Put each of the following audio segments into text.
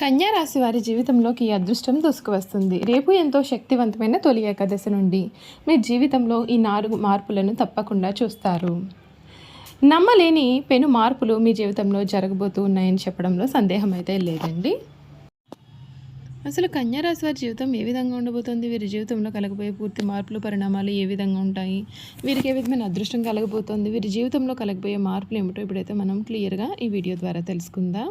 కన్యా రాశి వారి జీవితంలోకి అదృష్టం దూసుకువస్తుంది. రేపు ఎంతో శక్తివంతమైన తొలి ఏకాదశి నుండి మీ జీవితంలో ఈ నాలుగు మార్పులను తప్పకుండా చూస్తారు. నమ్మలేని పెను మార్పులు మీ జీవితంలో జరగబోతూ ఉన్నాయని చెప్పడంలో సందేహం అయితే లేదండి. అసలు కన్యా రాశి వారి జీవితం ఏ విధంగా ఉండబోతుంది? వీరి జీవితంలో కలగబోయే పూర్తి మార్పులు పరిణామాలు ఏ విధంగా ఉంటాయి? వీరికి ఏ విధమైన అదృష్టం కలగబోతుంది? వీరి జీవితంలో కలగబోయే మార్పులు ఏమిటో ఇప్పుడైతే మనం క్లియర్గా ఈ వీడియో ద్వారా తెలుసుకుందాం.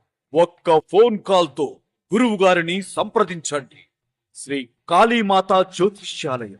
ఒక్క ఫోన్ కాల్తో గురువు గారిని సంప్రదించండి. శ్రీ కాళీమాత జ్యోతిష్యాలయం.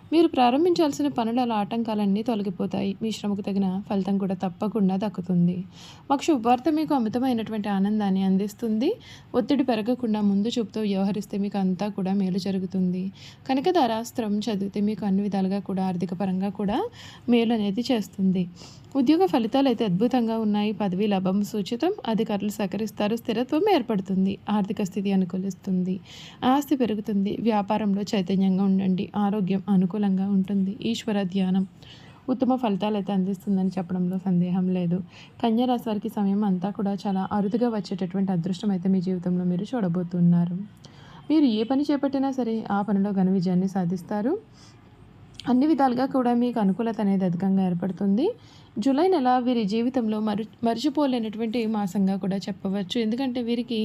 మీరు ప్రారంభించాల్సిన పనుల ఆటంకాలన్నీ తొలగిపోతాయి. మీ శ్రమకు తగిన ఫలితం కూడా తప్పకుండా దక్కుతుంది. మాకు శుభవార్త మీకు అమితమైనటువంటి ఆనందాన్ని అందిస్తుంది. ఒత్తిడి పెరగకుండా ముందు చూపుతో వ్యవహరిస్తే మీకు అంతా కూడా మేలు జరుగుతుంది. కనుక ధారాస్త్రం చదివితే మీకు అన్ని విధాలుగా కూడా ఆర్థిక పరంగా కూడా మేలు అనేది చేస్తుంది. ఉద్యోగ ఫలితాలు అయితే అద్భుతంగా ఉన్నాయి. పదవి లాభం సూచితం. అధికారులు సహకరిస్తారు. స్థిరత్వం ఏర్పడుతుంది. ఆర్థిక స్థితి అనుకూలిస్తుంది. ఆస్తి పెరుగుతుంది. వ్యాపారంలో చైతన్యంగా ఉండండి. ఆరోగ్యం అనుకూల అనుకూలంగా ఉంటుంది. ఈశ్వర ధ్యానం ఉత్తమ ఫలితాలు అయితే అందిస్తుందని చెప్పడంలో సందేహం లేదు. కన్యారాశి వారికి సమయం అంతా కూడా చాలా అరుదుగా వచ్చేటటువంటి అదృష్టం అయితే మీ జీవితంలో మీరు చూడబోతున్నారు. మీరు ఏ పని చేపట్టినా సరే ఆ పనిలో ఘన విజయాన్ని సాధిస్తారు. అన్ని విధాలుగా కూడా మీకు అనుకూలత అనేది అధికంగా ఏర్పడుతుంది. జూలై నెల వీరి జీవితంలో మరు మర్చిపోలేనటువంటి మాసంగా కూడా చెప్పవచ్చు. ఎందుకంటే వీరికి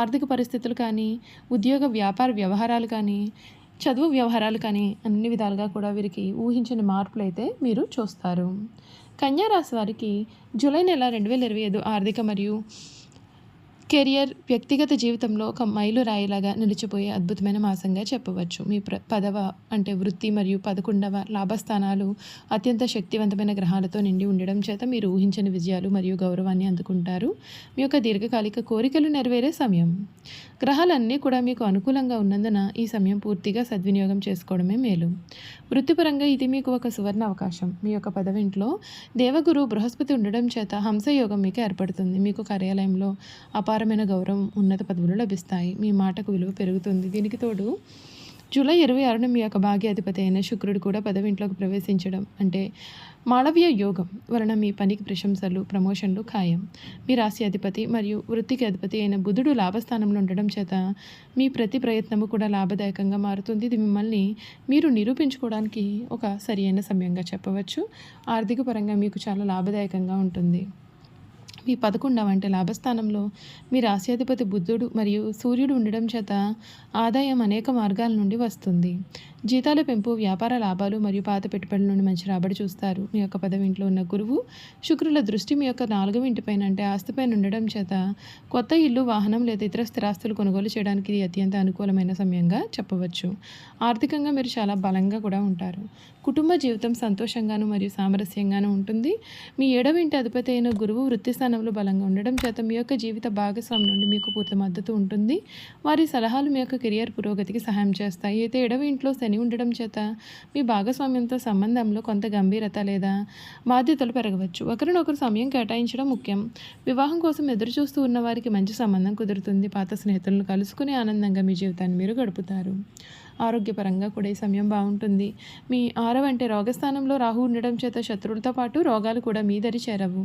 ఆర్థిక పరిస్థితులు కానీ ఉద్యోగ వ్యాపార వ్యవహారాలు కానీ చదువు వ్యవహారాలు కానీ అన్ని విధాలుగా కూడా వీరికి ఊహించని మార్పులు అయితే మీరు చూస్తారు. కన్యా రాశి వారికి జూలై నెల రెండు వేల ఇరవై ఐదు ఆర్థిక మరియు కెరియర్ వ్యక్తిగత జీవితంలో ఒక మైలురాయిలాగా నిలిచిపోయే అద్భుతమైన మాసంగా చెప్పవచ్చు. మీ ప్ర పదవ అంటే వృత్తి మరియు పదకొండవ లాభస్థానాలు అత్యంత శక్తివంతమైన గ్రహాలతో నిండి ఉండడం చేత మీరు ఊహించని విజయాలు మరియు గౌరవాన్ని అందుకుంటారు. మీ యొక్క దీర్ఘకాలిక కోరికలు నెరవేరే సమయం. గ్రహాలన్నీ కూడా మీకు అనుకూలంగా ఉన్నందున ఈ సమయం పూర్తిగా సద్వినియోగం చేసుకోవడమే మేలు. వృత్తిపరంగా ఇది మీకు ఒక సువర్ణ అవకాశం. మీ యొక్క పదవింట్లో దేవగురు బృహస్పతి ఉండడం చేత హంసయోగం మీకు ఏర్పడుతుంది. మీకు కార్యాలయంలో అపారమైన గౌరవం ఉన్నత పదవులు లభిస్తాయి. మీ మాటకు విలువ పెరుగుతుంది. దీనికి తోడు జూలై ఇరవై ఆరున మీ యొక్క భాగ్యాధిపతి అయిన శుక్రుడు కూడా పదవింట్లోకి ప్రవేశించడం. అంటే మాళవ్య యోగం వలన మీ పనికి ప్రశంసలు ప్రమోషన్లు ఖాయం. మీ రాశి అధిపతి మరియు వృత్తికి అధిపతి అయిన బుధుడు లాభస్థానంలో ఉండడం చేత మీ ప్రతి ప్రయత్నము కూడా లాభదాయకంగా మారుతుంది. ఇది మిమ్మల్ని మీరు నిరూపించుకోవడానికి ఒక సరి అయిన సమయంగా చెప్పవచ్చు. ఆర్థిక పరంగా మీకు చాలా లాభదాయకంగా ఉంటుంది. మీ పదకొండవ అంటే లాభస్థానంలో మీ రాశ్యాధిపతి బుద్ధుడు మరియు సూర్యుడు ఉండడం చేత ఆదాయం అనేక మార్గాల నుండి వస్తుంది. జీతాల పెంపు వ్యాపార లాభాలు మరియు పాత పెట్టుబడుల నుండి మంచి రాబడి చూస్తారు. మీ యొక్క పదవి ఇంట్లో ఉన్న గురువు శుక్రుల దృష్టి మీ యొక్క నాలుగవ ఇంటిపైన అంటే ఆస్తిపైన ఉండడం చేత కొత్త ఇల్లు వాహనం లేదా ఇతర స్థిరాస్తులు కొనుగోలు చేయడానికి ఇది అత్యంత అనుకూలమైన సమయంగా చెప్పవచ్చు. ఆర్థికంగా మీరు చాలా బలంగా కూడా ఉంటారు. కుటుంబ జీవితం సంతోషంగాను మరియు సామరస్యంగాను ఉంటుంది. మీ ఏడవ ఇంటి అధిపతి అయిన గురువు వృత్తి స్థానంలో బలంగా ఉండడం చేత మీ యొక్క జీవిత భాగస్వామి నుండి మీకు పూర్తి మద్దతు ఉంటుంది. వారి సలహాలు మీ యొక్క కెరియర్ పురోగతికి సహాయం చేస్తాయి. అయితే ఎడవ ఇంట్లో శని ఉండడం చేత మీ భాగస్వామ్యంతో సంబంధంలో కొంత గంభీరత లేదా బాధ్యతలు పెరగవచ్చు. ఒకరినొకరు సమయం కేటాయించడం ముఖ్యం. వివాహం కోసం ఎదురు చూస్తూ ఉన్న వారికి మంచి సంబంధం కుదురుతుంది. పాత స్నేహితులను కలుసుకుని ఆనందంగా మీ జీవితాన్ని మీరు గడుపుతారు. ఆరోగ్యపరంగా కూడా ఈ సమయం బాగుంటుంది. మీ ఆరవ అంటే రోగస్థానంలో రాహు ఉండడం చేత శత్రువులతో పాటు రోగాలు కూడా మీ దరి చేరవు.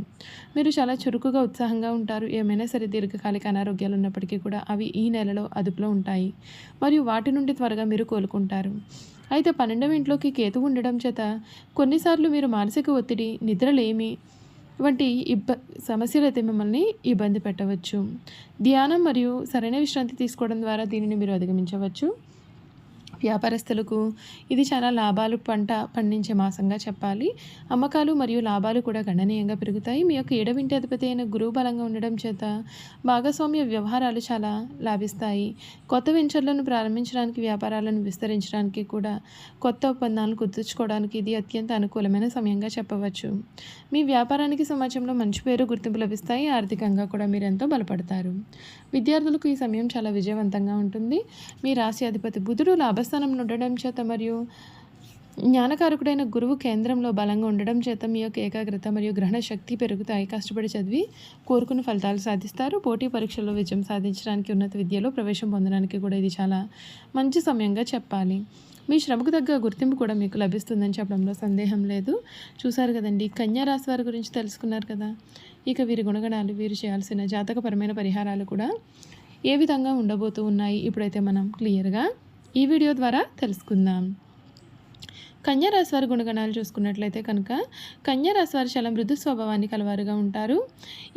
మీరు చాలా చురుకుగా ఉత్సాహంగా ఉంటారు. ఏమైనా సరే దీర్ఘకాలిక అనారోగ్యాలు ఉన్నప్పటికీ కూడా అవి ఈ నెలలో అదుపులో ఉంటాయి. మరియు వాటి నుండి త్వరగా మీరు కోలుకుంటారు. అయితే పన్నెండవ ఇంట్లోకి కేతు ఉండడం చేత కొన్నిసార్లు మీరు మానసిక ఒత్తిడి నిద్రలేమి వంటి ఇబ్బ సమస్యలు అయితే మిమ్మల్ని ఇబ్బంది పెట్టవచ్చు. ధ్యానం మరియు సరైన విశ్రాంతి తీసుకోవడం ద్వారా దీనిని మీరు అధిగమించవచ్చు. వ్యాపారస్తులకు ఇది చాలా లాభాలు పంట పండించే మాసంగా చెప్పాలి. అమ్మకాలు మరియు లాభాలు కూడా గణనీయంగా పెరుగుతాయి. మీ యొక్క ఏడవింటి అధిపతి అయిన గురువు బలంగా ఉండడం చేత భాగస్వామ్య వ్యవహారాలు చాలా లాభిస్తాయి. కొత్త వెంచర్లను ప్రారంభించడానికి వ్యాపారాలను విస్తరించడానికి కూడా కొత్త ఒప్పందాలను గుర్తుంచుకోవడానికి ఇది అత్యంత అనుకూలమైన సమయంగా చెప్పవచ్చు. మీ వ్యాపారానికి సమాజంలో మంచి పేరు గుర్తింపు లభిస్తాయి. ఆర్థికంగా కూడా మీరు ఎంతో బలపడతారు. విద్యార్థులకు ఈ సమయం చాలా విజయవంతంగా ఉంటుంది. మీ రాశి అధిపతి బుధుడు స్థానంలో ఉండడం చేత మరియు జ్ఞానకారకుడైన గురువు కేంద్రంలో బలంగా ఉండడం చేత మీ యొక్క ఏకాగ్రత మరియు గ్రహణ శక్తి పెరుగుతాయి. కష్టపడి చదివి కోరుకున్న ఫలితాలు సాధిస్తారు. పోటీ పరీక్షల్లో విజయం సాధించడానికి ఉన్నత విద్యలో ప్రవేశం పొందడానికి కూడా ఇది చాలా మంచి సమయంగా చెప్పాలి. మీ శ్రమకు తగ్గ గుర్తింపు కూడా మీకు లభిస్తుందని చెప్పడంలో సందేహం లేదు. చూశారు కదండి కన్యా రాశి వారి గురించి తెలుసుకున్నారు కదా. ఇక వీరి గుణగణాలు వీరు చేయాల్సిన జాతకపరమైన పరిహారాలు కూడా ఏ విధంగా ఉండబోతూ ఉన్నాయి? ఇప్పుడైతే మనం క్లియర్గా ఈ వీడియో ద్వారా తెలుసుకుందాం. కన్యా రాశి వారి గుణగణాలు చూసుకున్నట్లయితే కనుక కన్యారాశి వారు చాలా మృదు స్వభావాన్ని కలవారుగా ఉంటారు.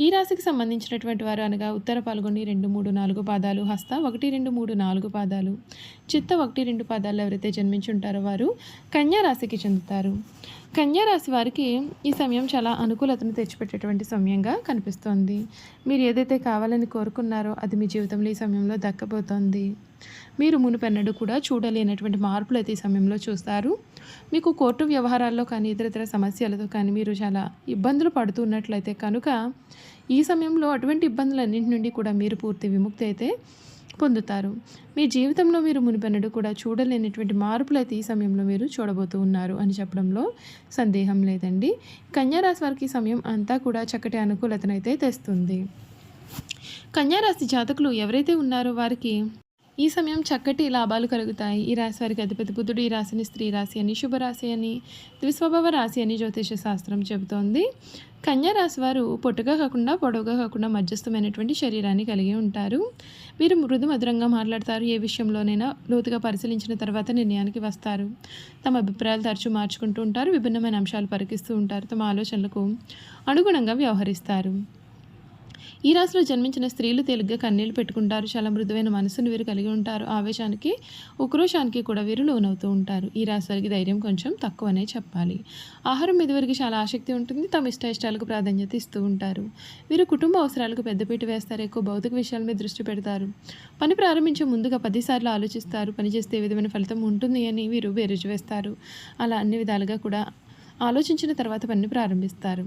ఈ రాశికి సంబంధించినటువంటి వారు అనగా ఉత్తర పాల్గొని రెండు మూడు నాలుగు పాదాలు హస్త ఒకటి రెండు మూడు నాలుగు పాదాలు చిత్త ఒకటి రెండు పాదాలు ఎవరైతే జన్మించి ఉంటారో వారు కన్యారాశికి చెందుతారు. కన్యా రాశి వారికి ఈ సమయం చాలా అనుకూలతను తెచ్చిపెట్టేటువంటి సమయంగా కనిపిస్తోంది. మీరు ఏదైతే కావాలని కోరుకున్నారో అది మీ జీవితంలో ఈ సమయంలో దక్కబోతోంది. మీరు మునుపెన్నడూ కూడా చూడలేనటువంటి మార్పులు అయితే ఈ సమయంలో చూస్తారు. మీకు కోర్టు వ్యవహారాల్లో కానీ ఇతరితర సమస్యలతో కానీ మీరు చాలా ఇబ్బందులు పడుతున్నట్లయితే కనుక ఈ సమయంలో అటువంటి ఇబ్బందులన్నింటి నుండి కూడా మీరు పూర్తి విముక్తి అయితే పొందుతారు. మీ జీవితంలో మీరు మునిపెన్నడు కూడా చూడలేనటువంటి మార్పులు అయితే ఈ సమయంలో మీరు చూడబోతూ ఉన్నారు అని చెప్పడంలో సందేహం లేదండి. కన్యారాశి వారికి సమయం అంతా కూడా చక్కటి అనుకూలతనైతే తెస్తుంది. కన్యారాశి జాతకులు ఎవరైతే ఉన్నారో వారికి ఈ సమయం చక్కటి లాభాలు కలుగుతాయి. ఈ రాశి వారికి అధిపతి బుద్ధుడు ఈ రాశిని స్త్రీ రాశి అని శుభరాశి అని ద్విస్వభావ రాశి అని జ్యోతిష శాస్త్రం చెబుతోంది. కన్యా రాశి వారు పొట్టుగా కాకుండా పొడవుగా కాకుండా మధ్యస్థమైనటువంటి శరీరాన్ని కలిగి ఉంటారు. వీరు మృదు మధురంగా మాట్లాడతారు. ఏ విషయంలోనైనా లోతుగా పరిశీలించిన తర్వాత నిర్ణయానికి వస్తారు. తమ అభిప్రాయాలు తరచూ మార్చుకుంటూ ఉంటారు. విభిన్నమైన అంశాలు పరికిస్తూ ఉంటారు. తమ ఆలోచనలకు అనుగుణంగా వ్యవహరిస్తారు. ఈ రాశిలో జన్మించిన స్త్రీలు తేలిగ్గా కన్నీళ్ళు పెట్టుకుంటారు. చాలా మృదువైన మనసును వీరు కలిగి ఉంటారు. ఆవేశానికి ఉక్రోషానికి కూడా వీరు లోనవుతూ ఉంటారు. ఈ రాశి వారికి ధైర్యం కొంచెం తక్కువనే చెప్పాలి. ఆహారం మీద వీరికి చాలా ఆసక్తి ఉంటుంది. తమ ఇష్ట ఇష్టాలకు ప్రాధాన్యత ఇస్తూ ఉంటారు. వీరు కుటుంబ అవసరాలకు పెద్దపీట వేస్తారు. ఎక్కువ భౌతిక విషయాల మీద దృష్టి పెడతారు. పని ప్రారంభించే ముందుగా పదిసార్లు ఆలోచిస్తారు. పనిచేస్తే ఏ విధమైన ఫలితం ఉంటుంది అని వీరు బేరుజు వేస్తారు అలా అన్ని విధాలుగా కూడా ఆలోచించిన తర్వాత పని ప్రారంభిస్తారు.